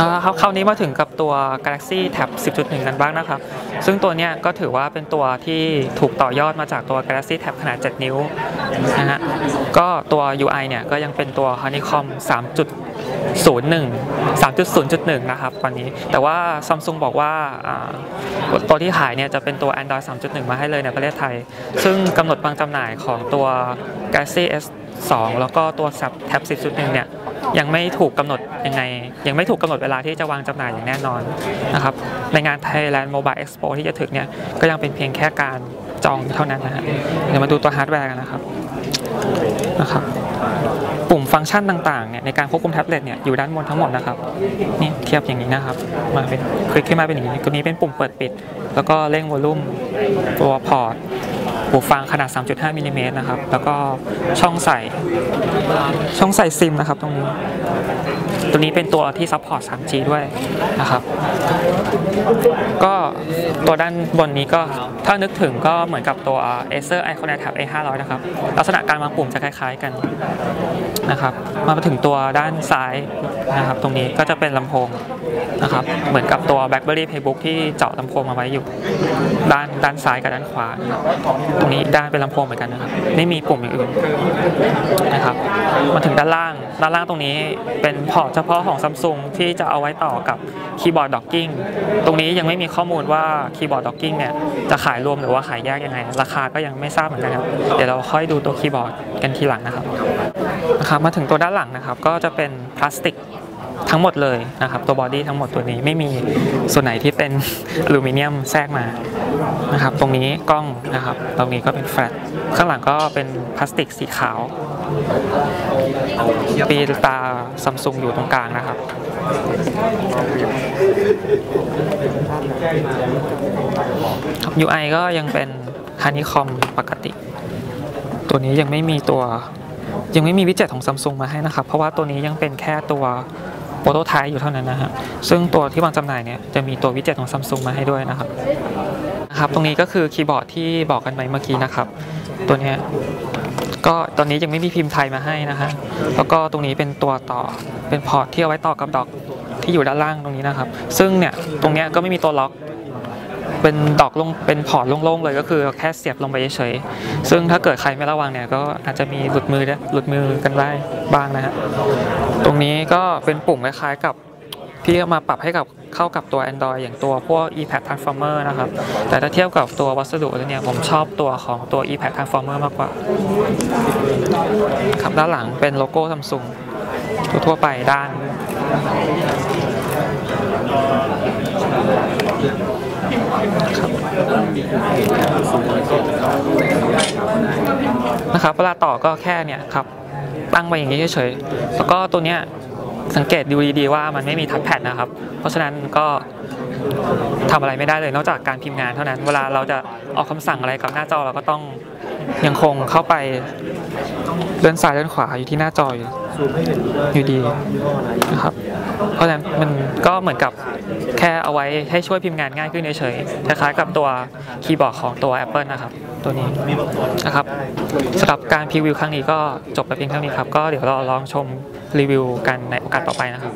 ครับคราวนี้มาถึงกับตัว Galaxy Tab 10.1 กันบ้างนะครับ ซึ่งตัวเนี้ยก็ถือว่าเป็นตัวที่ถูกต่อยอดมาจากตัว Galaxy Tab ขนาด 7 นิ้วนะฮะก็ตัว UI เนี่ยก็ยังเป็นตัว Honeycomb 3.01 3.0.1 นะครับวันนี้ แต่ว่า Samsung บอกว่าอ่าตัวที่ขายเนี่ยจะเป็นตัว Android 3.1 มาให้เลยในประเทศไทย ซึ่งกำหนดวางจำหน่ายของตัว Galaxy S 2 แล้วก็ตัว Tab 10.1 เนี่ย ยังไม่ถูกกำหนดยังไง ยังไม่ถูกกำหนดเวลาที่จะวางจำหน่ายอย่างแน่นอนนะครับในงาน Thailand Mobile Expo ที่จะถึงเนี่ยก็ยังเป็นเพียงแค่การจองเท่านั้นนะฮะเดี๋ยวมาดูตัวฮาร์ดแวร์กันนะครับนะครับปุ่มฟังก์ชันต่างๆเนี่ยในการควบคุมแท็บเล็ตเนี่ยอยู่ด้านบนทั้งหมดนะครับนี่เทียบอย่างนี้นะครับมาเป็นคลิกขึ้นมาเป็นอย่างนี้ตัวนี้เป็นปุ่มเปิดปิด แล้วก็เร่งวอลลุ่มตัวพอร์ต หูฟังขนาด 3.5มิลลิเมตรนะครับ แล้วก็ช่องใส่ช่องใส่ซิมนะครับตรงนี้ ตัวนี้เป็นตัวที่ซัพพอร์ต 3G ด้วยนะครับ ก็ตัวด้านบนนี้ก็ถ้านึกถึงก็เหมือนกับตัว Acer Iconet Tab A500 นะครับ ลักษณะการวางปุ่มจะคล้ายๆกันนะครับ มาถึงตัวด้านซ้ายนะครับ ตรงนี้ก็จะเป็นลำโพง นะครับ เหมือนกับตัว BlackBerry Playbook ที่เจาะลำโพงมาไว้อยู่ ด้านด้านซ้ายกับด้านขวานะครับตรงนี้ด้านเป็นลำโพงเหมือนกันนะครับไม่มีปุ่มอย่างอื่นนะครับมาถึงด้านล่างด้านล่างตรงนี้เป็นพอร์ตเฉพาะของ Samsung ที่จะเอาไว้ต่อกับคีย์บอร์ดด็อกกิ้งตรงนี้ยังไม่มีข้อมูลว่าคีย์บอร์ดด็อกกิ้งเนี่ยจะขายรวมหรือว่าขายแยกยังไง ราคาก็ยังไม่ทราบเหมือนกันครับเดี๋ยวเราค่อยดูตัวคีย์บอร์ดกันทีหลังนะครับนะครับมาถึงตัวด้านหลังนะครับก็จะเป็นพลาสติก ทั้งหมดเลยนะครับตัวบอดี้ทั้งหมดตัวนี้ไม่มีส่วนไหนที่เป็นอลูมิเนียมแทรกมานะครับตรงนี้กล้องนะครับตรงนี้ก็เป็นแฟลตข้างหลังก็เป็นพลาสติกสีขาวปีตาซัมซุงอยู่ตรงกลางนะครับครับ UI ก็ยังเป็น Honeycomb ปกติ ตัวนี้ยังไม่มีตัวยังไม่มีวิดเจ็ตของ Samsung มาให้นะครับ เพราะว่าตัวนี้ยังเป็นแค่ตัว โปรโตไทป์อยู่เท่านั้นนะฮะซึ่งตัวที่วางจำหน่ายเนี่ยจะมีตัววิดเจ็ตของซัมซุงมาให้ด้วยนะครับนะครับ ตรงนี้ก็คือคีย์บอร์ดที่บอกกันไปเมื่อกี้นะครับ ตัวนี้ก็ตอนนี้ยังไม่มีพิมพ์ไทยมาให้นะฮะแล้วก็ตรงนี้เป็นตัวต่อเป็นพอร์ตที่เอาไว้ต่อกับดอกที่อยู่ด้านล่างตรงนี้นะครับ ซึ่งเนี่ยตรงเนี้ยก็ไม่มีตัวล็อก เป็นดอกลงเป็นพอร์ตโล่งๆเลยก็คือแค่เสียบลงไปเฉยๆซึ่งถ้าเกิดใครไม่ระวังเนี่ยก็อาจจะมีหลุดมือหลุดมือกันได้บ้างนะฮะตรงนี้ก็เป็นปุ่มคล้ายๆกับที่มาปรับให้กับเข้ากับตัว Android อย่างตัวพวก ePad Transformer นะครับ แต่ถ้าเทียบกับตัววัสดุแล้วเนี่ยผมชอบตัวของตัว ePad Transformer มากกว่าครับด้านหลังเป็นโลโก้ Samsung ทั่วๆไปด้าน นะครับ เวลาต่อก็แค่เนี่ยครับ ตั้งไปอย่างนี้เฉยๆแล้วก็ตัวเนี้ยสังเกตดูดีๆว่ามันไม่มีทัชแพดนะครับ เพราะฉะนั้นก็ทำอะไรไม่ได้เลยนอกจากการพิมพ์งานเท่านั้น เวลาเราจะออกคำสั่งอะไรกับหน้าจอเราก็ต้องยังคงเข้าไปเลื่อนซ้ายเลื่อนขวาอยู่ที่หน้าจออยู่ อยู่ดีนะครับเพราะฉะนั้นมันก็เหมือนกับแค่เอาไว้ให้ช่วยพิมพ์งานง่ายขึ้นเฉยๆคล้ายๆกับตัวคีย์บอร์ดของตัว Apple นะครับ ตัวนี้นะครับสำหรับการพรีวิวครั้งนี้ก็จบไปเพียงเท่านี้ครับ ก็เดี๋ยวเราลองชมรีวิวกันในโอกาสต่อไปนะครับ